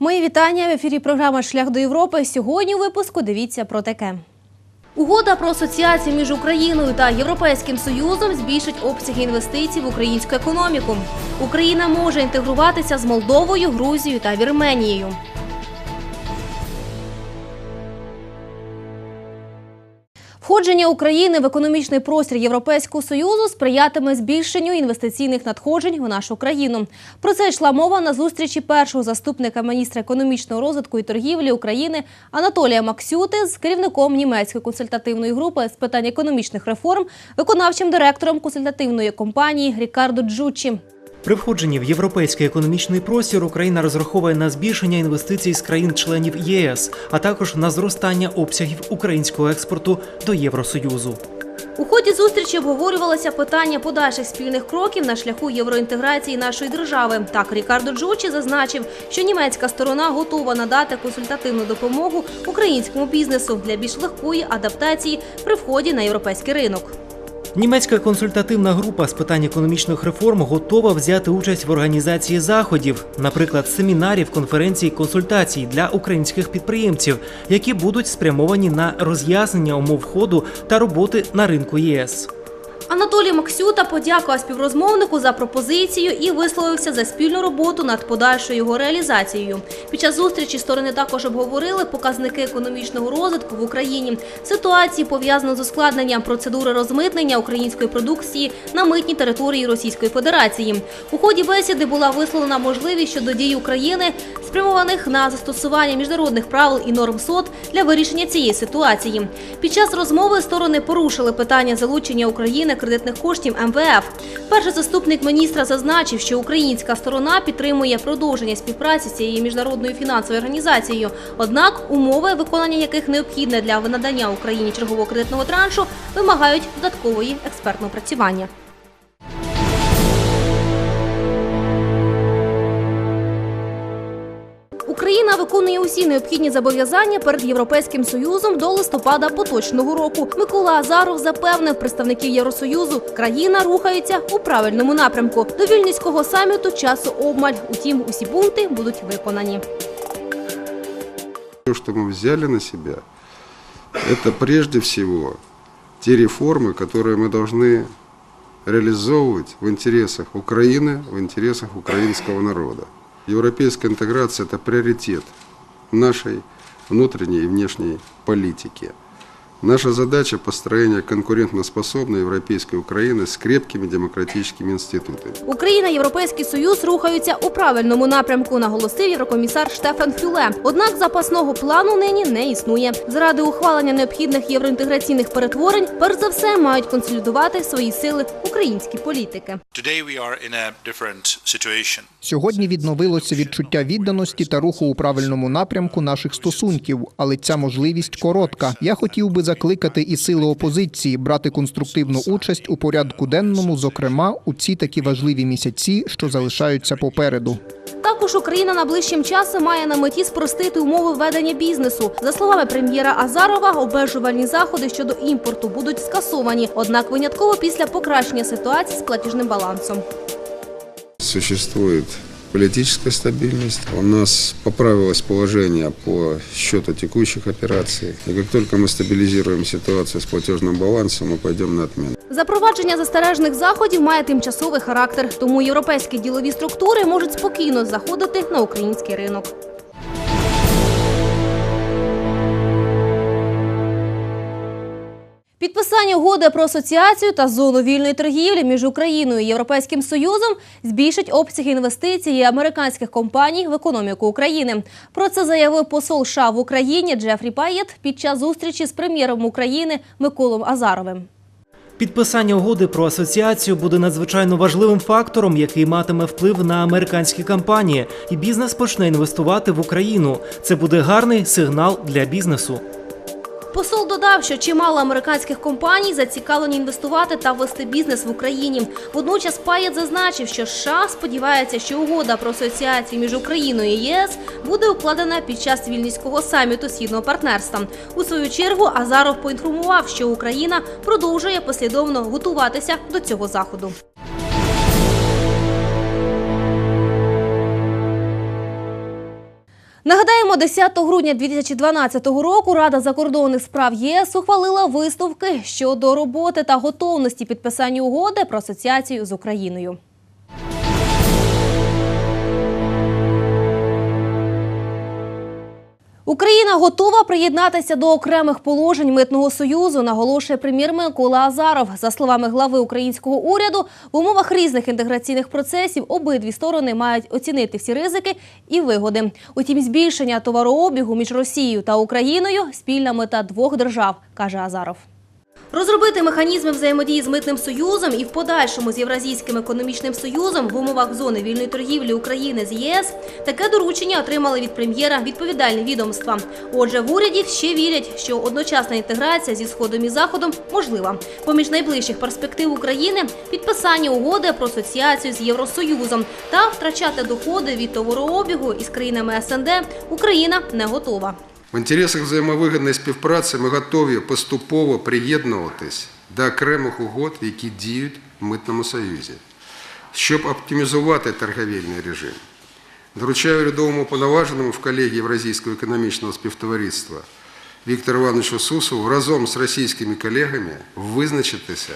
Мої вітання в ефірі програма Шлях до Європи. Сьогодні у випуску дивіться про таке. Угода про асоціацію між Україною та Європейським Союзом збільшить обсяги інвестицій в українську економіку. Україна може інтегруватися з Молдовою, Грузією та Вірменією. Входження України в економічний простір Європейського союзу сприятиме збільшенню інвестиційних надходжень в нашу країну. Про це йшла мова на зустрічі першого заступника міністра економічного розвитку і торгівлі України Анатолія Максюти з керівником німецької консультативної групи з питань економічних реформ, виконавчим директором консультативної компанії Рікардо Джучі. При входженні в європейський економічний простір Україна розраховує на збільшення інвестицій з країн-членів ЄС, а також на зростання обсягів українського експорту до Євросоюзу. У ході зустрічі обговорювалося питання подальших спільних кроків на шляху євроінтеграції нашої держави. Так, Рікардо Джочі зазначив, що німецька сторона готова надати консультативну допомогу українському бізнесу для більш легкої адаптації при вході на європейський ринок. Німецька консультативна група з питань економічних реформ готова взяти участь в організації заходів, наприклад, семінарів, конференцій, консультацій для українських підприємців, які будуть спрямовані на роз'яснення умов ходу та роботи на ринку ЄС. Анатолій Максюта подякував співрозмовнику за пропозицію і висловився за спільну роботу над подальшою його реалізацією. Під час зустрічі сторони також обговорили показники економічного розвитку в Україні, ситуації пов'язані з ускладненням процедури розмитнення української продукції на митній території Російської Федерації. У ході бесіди була висловлена можливість щодо дій України, спрямованих на застосування міжнародних правил і норм СОД для вирішення цієї ситуації. Під час розмови сторони порушили питання залучення України кредитних коштів МВФ. Перший заступник міністра зазначив, що українська сторона підтримує продовження співпраці з цією міжнародною фінансовою організацією. Однак умови, виконання яких необхідне для надання Україні чергового кредитного траншу, вимагають додаткової експертного працювання. Україна виконує усі необхідні зобов'язання перед Європейським Союзом до листопада поточного року. Микола Азаров запевнив представників Євросоюзу, країна рухається у правильному напрямку. До вільнюського саміту часу обмаль. Утім, усі пункти будуть виконані. То, что мы взяли на себя, это прежде всего те реформы, которые мы должны реализовывать в интересах Украины, в интересах украинского народа. Европейская интеграция – это приоритет нашей внутренней и внешней политики. Наша задача – построение конкурентоспособной европейской Украины с крепкими демократическими институтами. Україна, Європейський Союз рухаються у правильному напрямку, наголосив єврокомісар Штефан Фюле. Однак запасного плану нині не існує. Заради ухвалення необхідних євроінтеграційних перетворень, перш за все, мають консолідувати свої сили українські політики. Сьогодні відновилося відчуття відданості та руху у правильному напрямку наших стосунків, але ця можливість коротка. Я хотів би закликати і сили опозиції брати конструктивну участь у порядку денному, зокрема у ці такі важливі місяці, що залишаються попереду. Також Україна найближчим часом має на меті спростити умови ведення бізнесу. За словами прем'єра Азарова, обмежувальні заходи щодо імпорту будуть скасовані, однак винятково після покращення ситуації з платіжним балансом. Существует политическая стабильность. У нас поправилось положение по счету текущих операций. И как только мы стабилизируем ситуацию с платежным балансом, мы пойдем на отмену. Запровадження застережних заходів має тимчасовий характер, тому європейські ділові структури можуть спокійно заходити на український ринок. Підписання угоди про асоціацію та зону вільної торгівлі між Україною і Європейським Союзом збільшить обсяги інвестицій американських компаній в економіку України. Про це заявив посол США в Україні Джефрі Паєт під час зустрічі з прем'єром України Миколом Азаровим. Підписання угоди про асоціацію буде надзвичайно важливим фактором, який матиме вплив на американські компанії, і бізнес почне інвестувати в Україну. Це буде гарний сигнал для бізнесу. Посол додав, що чимало американських компаній зацікавлені інвестувати та вести бізнес в Україні. Водночас Паєт зазначив, що США сподівається, що угода про асоціацію між Україною і ЄС буде укладена під час вільнюського саміту східного партнерства. У свою чергу Азаров поінформував, що Україна продовжує послідовно готуватися до цього заходу. Нагадаємо, 10 грудня 2012 року Рада закордонних справ ЄС ухвалила висновки щодо роботи та готовності підписання угоди про асоціацію з Україною. Україна готова приєднатися до окремих положень митного союзу, наголошує прем'єр Микола Азаров. За словами глави українського уряду, в умовах різних інтеграційних процесів обидві сторони мають оцінити всі ризики і вигоди. Утім, збільшення товарообігу між Росією та Україною спільна мета двох держав, каже Азаров. Розробити механізми взаємодії з митним союзом і в подальшому з Євразійським економічним союзом в умовах зони вільної торгівлі України з ЄС таке доручення отримали від прем'єра відповідальні відомства. Отже, в уряді ще вірять, що одночасна інтеграція зі сходом і заходом можлива. Поміж найближчих перспектив України підписання угоди про асоціацію з Євросоюзом та втрачати доходи від товарообігу із країнами СНД Україна не готова. В інтересах взаємовигідної співпраці ми готові поступово приєднуватись до окремих угод, які діють в Митному Союзі, щоб оптимізувати торговельний режим. Доручаю рядовому повноваженому в колегії Євразійського економічного співтовариства Віктору Івановичу Сусову разом з російськими колегами визначитися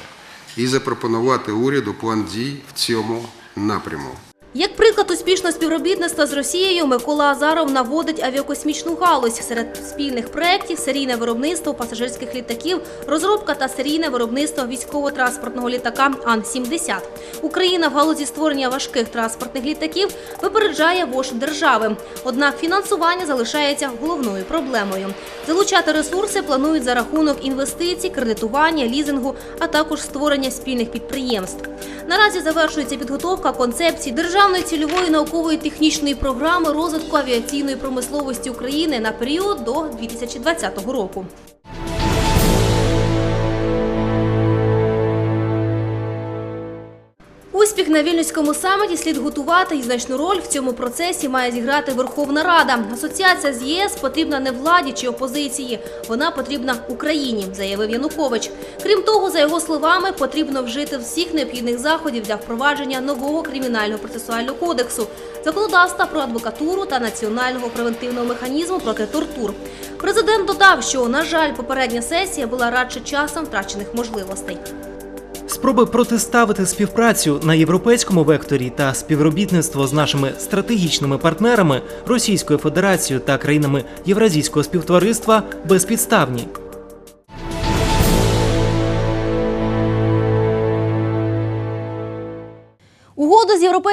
і запропонувати уряду план дій в цьому напряму. Як приклад успішного співробітництва з Росією, Микола Азаров наводить авіакосмічну галузь серед спільних проєктів серійне виробництво пасажирських літаків, розробка та серійне виробництво військово-транспортного літака Ан-70. Україна в галузі створення важких транспортних літаків випереджає вож держави. Однак фінансування залишається головною проблемою. Залучати ресурси планують за рахунок інвестицій, кредитування, лізингу, а також створення спільних підприємств. Наразі завершується підготовка концепції державної цільової наукової технічної програми розвитку авіаційної промисловості України на період до 2020 року. На вільнюському саміті слід готувати і значну роль в цьому процесі має зіграти Верховна Рада. Асоціація з ЄС потрібна не владі чи опозиції, вона потрібна Україні, заявив Янукович. Крім того, за його словами, потрібно вжити всіх необхідних заходів для впровадження нового кримінального процесуального кодексу, законодавства про адвокатуру та національного превентивного механізму проти тортур. Президент додав, що на жаль, попередня сесія була радше часом втрачених можливостей. Спроби протиставити співпрацю на європейському векторі та співробітництво з нашими стратегічними партнерами Російською Федерацією та країнами Євразійського співтовариства безпідставні.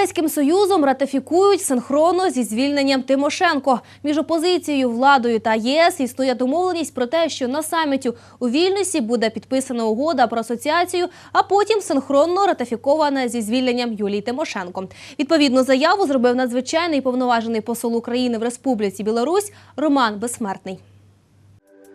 Європейським Союзом ратифікують синхронно зі звільненням Тимошенко. Між опозицією, владою та ЄС існує домовленість про те, що на саміті у Вільнюсі буде підписана угода про асоціацію, а потім синхронно ратифікована зі звільненням Юлії Тимошенко. Відповідну заяву зробив надзвичайний повноважений посол України в Республіці Білорусь Роман Безсмертний.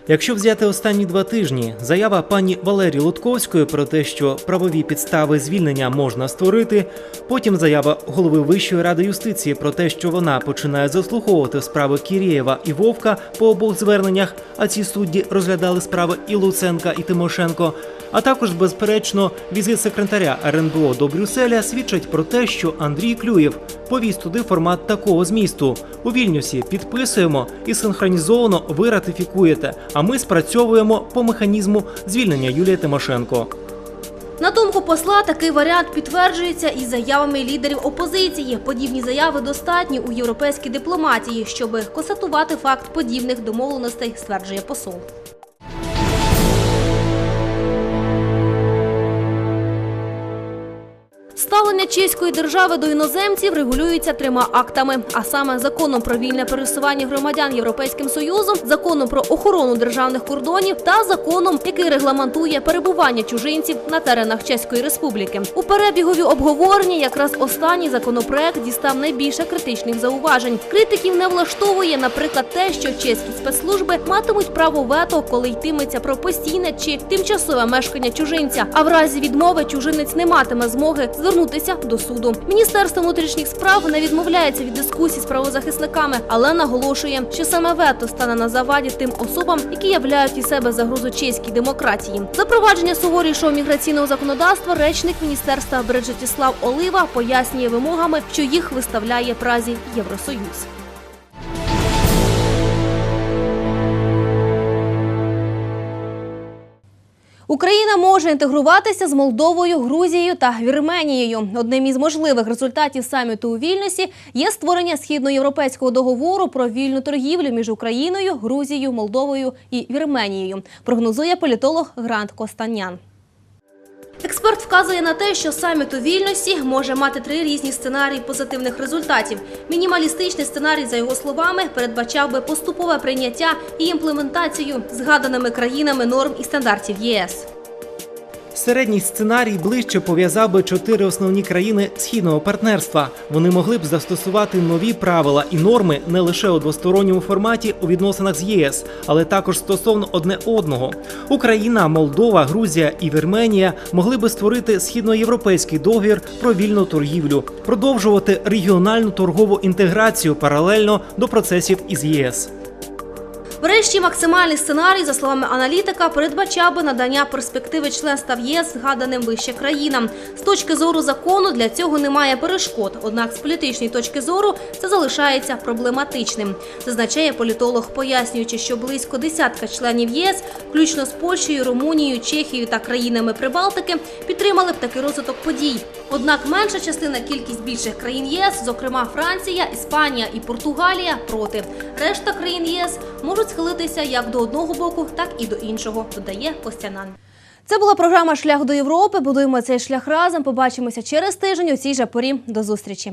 Якщо взяти останні два тижні, заява пані Валерії Лутковської про те, що правові підстави звільнення можна створити, потім заява голови Вищої ради юстиції про те, що вона починає заслуховувати справи Кірєєва і Вовка по обох зверненнях, а ці судді розглядали справи і Луценка, і Тимошенко. А також, безперечно, візит секретаря РНБО до Брюсселя свідчить про те, що Андрій Клюєв повіз туди формат такого змісту. У Вільнюсі підписуємо і синхронізовано ви ратифікуєте. А ми спрацьовуємо по механізму звільнення Юлії Тимошенко. На думку посла, такий варіант підтверджується і заявами лідерів опозиції. Подібні заяви достатні у європейській дипломатії, щоб констатувати факт подібних домовленостей, стверджує посол. Ставлення чеської держави до іноземців регулюється трьома актами: а саме законом про вільне пересування громадян Європейським Союзом, законом про охорону державних кордонів та законом, який регламентує перебування чужинців на теренах Чеської Республіки. У перебігові обговорення якраз останній законопроект дістав найбільше критичних зауважень. Критиків не влаштовує, наприклад, те, що чеські спецслужби матимуть право вето, коли йтиметься про постійне чи тимчасове мешкання чужинця. А в разі відмови чужинець не матиме змоги звернутися до суду. Міністерство внутрішніх справ не відмовляється від дискусій з правозахисниками, але наголошує, що саме вето стане на заваді тим особам, які являють із себе загрозу чеській демократії. Запровадження суворішого міграційного законодавства речник міністерства Бреджетіслав Олива пояснює вимогами, що їх виставляє празі Євросоюз. Україна може інтегруватися з Молдовою, Грузією та Вірменією. Одним із можливих результатів саміту у Вільнюсі є створення східноєвропейського договору про вільну торгівлю між Україною, Грузією, Молдовою і Вірменією. Прогнозує політолог Грант Костанян. Експерт вказує на те, що саміт у вільності може мати три різні сценарії позитивних результатів. Мінімалістичний сценарій, за його словами, передбачав би поступове прийняття і імплементацію згаданими країнами норм і стандартів ЄС. Середній сценарій ближче пов'язав би чотири основні країни східного партнерства. Вони могли б застосувати нові правила і норми не лише у двосторонньому форматі у відносинах з ЄС, але також стосовно одне одного. Україна, Молдова, Грузія і Вірменія могли би створити східноєвропейський договір про вільну торгівлю, продовжувати регіональну торгову інтеграцію паралельно до процесів із ЄС. Врешті максимальний сценарій, за словами аналітика, передбачав би надання перспективи членства в ЄС згаданим вище країнам. З точки зору закону для цього немає перешкод. Однак з політичної точки зору це залишається проблематичним. Зазначає політолог, пояснюючи, що близько десятка членів ЄС, включно з Польщею, Румунією, Чехією та країнами Прибалтики, підтримали б такий розвиток подій. Однак менша частина кількість більших країн ЄС, зокрема Франція, Іспанія і Португалія, проти. Решта країн ЄС можуть схилитися як до одного боку, так і до іншого, додає Костянан. Це була програма Шлях до Європи. Будуємо цей шлях разом. Побачимося через тиждень у цій же порі. До зустрічі.